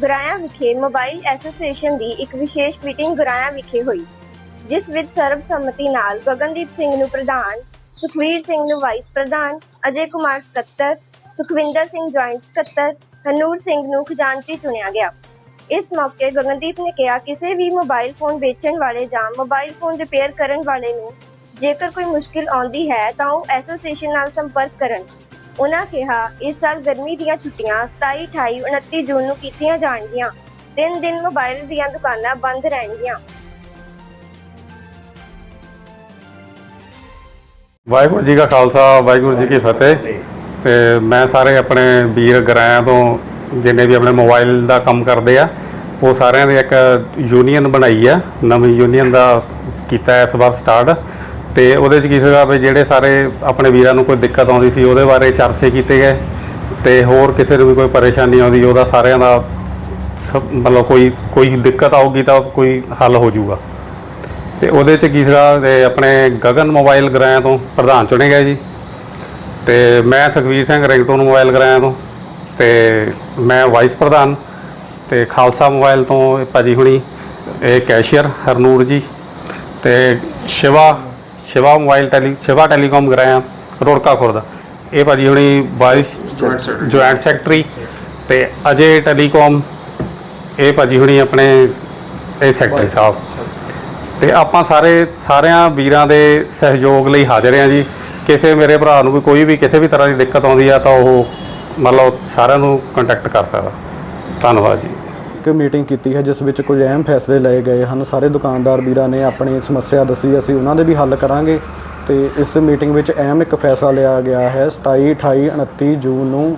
ਗੁਰਾਇਆ ਵਿਖੇ mobile association ਦੀ ਇੱਕ ਵਿਸ਼ੇਸ਼ ਮੀਟਿੰਗ ਗੁਰਾਇਆ ਵਿਖੇ ਹੋਈ, ਜਿਸ ਵਿੱਚ ਸਰਬਸੰਮਤੀ ਨਾਲ ਗਗਨਦੀਪ ਸਿੰਘ ਨੂੰ ਪ੍ਰਧਾਨ, ਸੁਖਵੀਰ ਸਿੰਘ ਨੂੰ ਵਾਈਸ ਪ੍ਰਧਾਨ, ਅਜੇ ਕੁਮਾਰ ਸਕੱਤਰ, ਸੁਖਵਿੰਦਰ ਸਿੰਘ ਜੁਆਇੰਟ ਸਕੱਤਰ, ਹਨੂਰ ਸਿੰਘ ਨੂੰ ਖਜ਼ਾਨਚੀ ਚੁਣਿਆ ਗਿਆ। ਇਸ ਮੌਕੇ ਗਗਨਦੀਪ ਨੇ ਕਿਹਾ, ਕਿਸੇ ਵੀ ਮੋਬਾਈਲ ਫੋਨ ਵੇਚਣ ਵਾਲੇ ਜਾਂ ਮੋਬਾਈਲ ਫੋਨ ਰਿਪੇਅਰ ਕਰਨ ਵਾਲੇ ਨੂੰ ਜੇਕਰ ਕੋਈ ਮੁਸ਼ਕਿਲ ਆਉਂਦੀ ਹੈ ਤਾਂ ਉਹ ਐਸੋਸੀਏਸ਼ਨ ਨਾਲ ਸੰਪਰਕ ਕਰਨ। ਉਹਨਾਂ ਕਿਹਾ, ਇਸ ਸਾਲ ਗਰਮੀ ਦੀਆਂ ਛੁੱਟੀਆਂ 27 28 29 ਜੂਨ ਨੂੰ ਕੀਤੀਆਂ ਜਾਣਗੀਆਂ। ਤਿੰਨ ਦਿਨ ਮੋਬਾਈਲ ਦੀਆਂ ਦੁਕਾਨਾਂ ਬੰਦ ਰਹਿਣਗੀਆਂ। ਵਾਹਿਗੁਰੂ ਜੀ ਕਾ ਖਾਲਸਾ, ਵਾਹਿਗੁਰੂ ਜੀ ਕੀ ਫਤਿਹ। ਤੇ ਮੈਂ ਸਾਰੇ ਆਪਣੇ ਵੀਰ ਗਰਾਇਆਂ ਤੋਂ ਜਿੰਨੇ ਵੀ ਆਪਣੇ ਮੋਬਾਈਲ ਦਾ ਕੰਮ ਕਰਦੇ ਆ, ਉਹ ਸਾਰਿਆਂ ਦੀ ਇੱਕ ਯੂਨੀਅਨ ਬਣਾਈ ਆ। ਨਵੀਂ ਯੂਨੀਅਨ ਦਾ ਕੀਤਾ ਇਸ ਵਾਰ ਸਟਾਰਟ। ਤੇ ਉਹਦੇ ਚ ਕੀ ਸੀਗਾ ਵੀ ਜਿਹੜੇ ਸਾਰੇ ਆਪਣੇ ਵੀਰਾਂ ਨੂੰ ਕੋਈ ਦਿੱਕਤ ਆਉਂਦੀ ਸੀ, ਉਹਦੇ ਬਾਰੇ ਚਰਚੇ ਕੀਤੇ ਗਏ ਤੇ ਹੋਰ ਕਿਸੇ ਨੂੰ ਵੀ ਕੋਈ ਪਰੇਸ਼ਾਨੀ ਆਉਂਦੀ, ਉਹਦਾ ਸਾਰਿਆਂ ਦਾ ਸ- ਮਤਲਬ ਕੋਈ ਕੋਈ ਦਿੱਕਤ ਆਊਗੀ ਤਾਂ ਕੋਈ ਹੱਲ ਹੋ ਜਾਊਗਾ। ਤੇ ਉਹਦੇ ਚ ਕੀ ਸੀਗਾ, ਤੇ ਆਪਣੇ ਗਗਨ ਮੋਬਾਈਲ ਗਰਾਇਆ ਤੋਂ ਪ੍ਰਧਾਨ ਚੁਣੇ ਗਏ ਜੀ। ਤੇ ਮੈਂ ਸੁਖਵੀਰ ਸਿੰਘ ਰਿੰਗਟੋਨ ਮੋਬਾਈਲ ਗਰਾਇਆ ਤੋਂ ਤੇ ਮੈਂ ਵਾਈਸ ਪ੍ਰਧਾਨ ਤੇ ਖਾਲਸਾ ਮੋਬਾਈਲ ਤੋਂ ਇਹ ਭਾਜੀ ਹੁਣੀ, ਇਹ ਕੈਸ਼ੀਅਰ ਹਰਨੂਰ ਜੀ ਤੇ Shiva Shiva mobile tele Shiva telecom Garaya Rorka Khurd. ਇਹ ਭਾਜੀ ਹੁਣੀ ਵਾਈਸ ਜੁਆਇੰਟ ਸੈਕਟਰੀ ਤੇ ਅਜੇ ਟੈਲੀਕਾਮ ਇਹ ਭਾਜੀ ਹੁਣੀ ਆਪਣੇ ਇਹ ਸੈਕਟਰੀ ਸਾਹਿਬ। ਤੇ ਆਪਾਂ ਸਾਰੇ ਸਾਰਿਆਂ ਵੀਰਾਂ ਦੇ ਸਹਿਯੋਗ ਲਈ ਹਾਜ਼ਰ ਹਾਂ ਜੀ। ਕਿਸੇ ਮੇਰੇ ਭਰਾ ਨੂੰ ਵੀ ਕੋਈ ਵੀ ਕਿਸੇ ਵੀ ਤਰ੍ਹਾਂ ਦੀ ਦਿੱਕਤ ਆਉਂਦੀ ਆ ਤਾਂ ਉਹ ਮਤਲਬ ਸਾਰਿਆਂ ਨੂੰ ਕੰਟੈਕਟ ਕਰ ਸਕਦਾ। ਧੰਨਵਾਦ ਜੀ। ਇੱਕ ਮੀਟਿੰਗ ਕੀਤੀ ਹੈ, ਜਿਸ ਵਿੱਚ ਕੁਝ ਅਹਿਮ ਫੈਸਲੇ ਲਏ ਗਏ ਹਨ। ਸਾਰੇ ਦੁਕਾਨਦਾਰ ਵੀਰਾਂ ਨੇ ਆਪਣੀ ਸਮੱਸਿਆ ਦੱਸੀ, ਅਸੀਂ ਉਹਨਾਂ ਦੇ ਵੀ ਹੱਲ ਕਰਾਂਗੇ। ਤੇ ਇਸ ਮੀਟਿੰਗ ਵਿੱਚ ਅਹਿਮ ਇੱਕ ਫੈਸਲਾ ਲਿਆ ਗਿਆ ਹੈ। 27 28 29 ਜੂਨ ਨੂੰ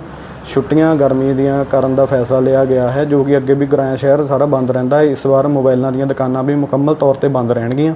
ਛੁੱਟੀਆਂ ਗਰਮੀ ਦੀਆਂ ਕਰਨ ਦਾ ਫੈਸਲਾ ਲਿਆ ਗਿਆ ਹੈ, ਜੋ ਕਿ ਅੱਗੇ ਵੀ ਗਰਾਇਆ ਸ਼ਹਿਰ ਸਾਰਾ ਬੰਦ ਰਹਿੰਦਾ ਹੈ। ਇਸ ਵਾਰ ਮੋਬਾਈਲਾਂ ਦੀਆਂ ਦੁਕਾਨਾਂ ਵੀ ਮੁਕੰਮਲ ਤੌਰ ਤੇ ਬੰਦ ਰਹਿਣਗੀਆਂ।